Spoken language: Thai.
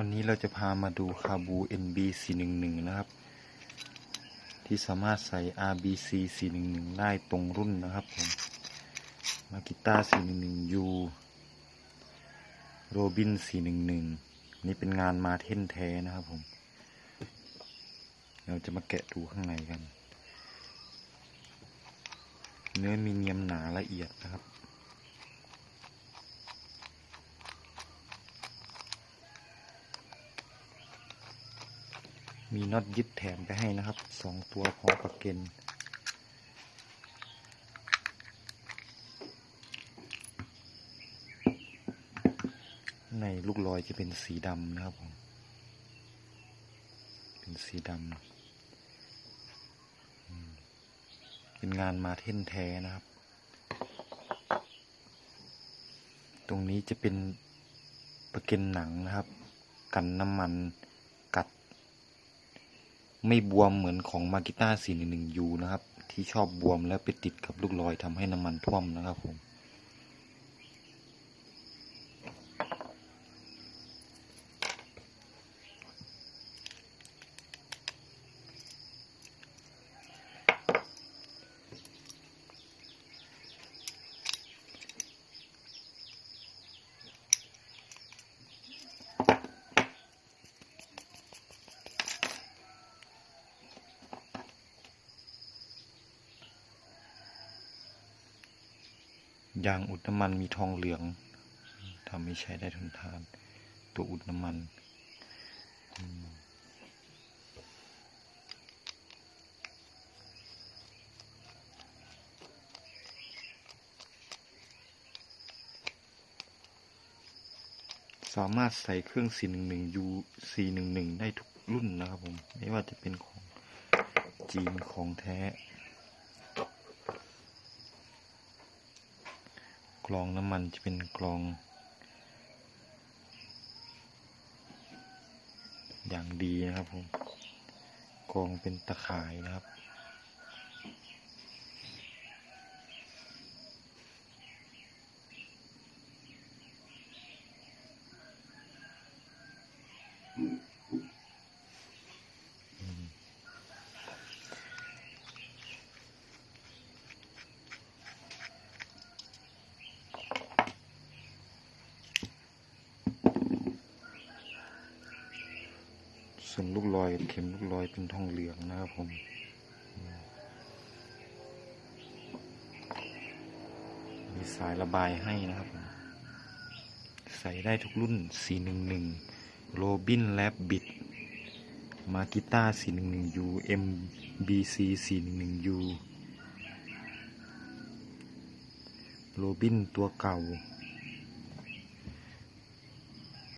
วันนี้เราจะพามาดูคาบู NB 411นะครับ ที่สามารถใส่ RBC 411ได้ตรงรุ่นนะครับผมมากิต้า 411 U โรบิน 411 นี่เป็นงานมาเท่นแท้นะครับผม เราจะมาแกะดูข้างในกัน เนื้อมีเนียมหนาละเอียดนะครับ มีน็อตยึดแถมไปให้นะครับสองตัวพร้อมกับเกนในลูกลอยจะเป็นสีดำนะครับผม เป็นสีดำ เป็นงานมาเท่นแท้นะครับ ตรงนี้จะเป็นประเก็นหนังนะครับ กันน้ำมัน ไม่บวมเหมือนของมากิต้า411 U นะครับ ที่ชอบบวมแล้วไปติดกับลูกลอยทำให้น้ำมันท่วมนะครับผม ยางอุดน้ำมันมีทองเหลืองทำให้ใช้ได้ทนทาน ตัวอุดน้ำมันสามารถใส่เครื่อง 411 U 411 ได้ทุกรุ่นนะครับผม ไม่ว่าจะเป็นของจีนของแท้ กรองน้ำมันจะเป็นกรองอย่างดีนะครับผมกรองเป็นตะข่ายนะครับ ส่วนลูกลอยกับเข็มลูกลอยเป็นทองเหลืองนะครับผมมีสายระบายให้นะครับ ใส่ได้ทุกรุ่น 411 โรบินแลบบิด มากิต้า 411U MBC 411U โรบินตัวเก่า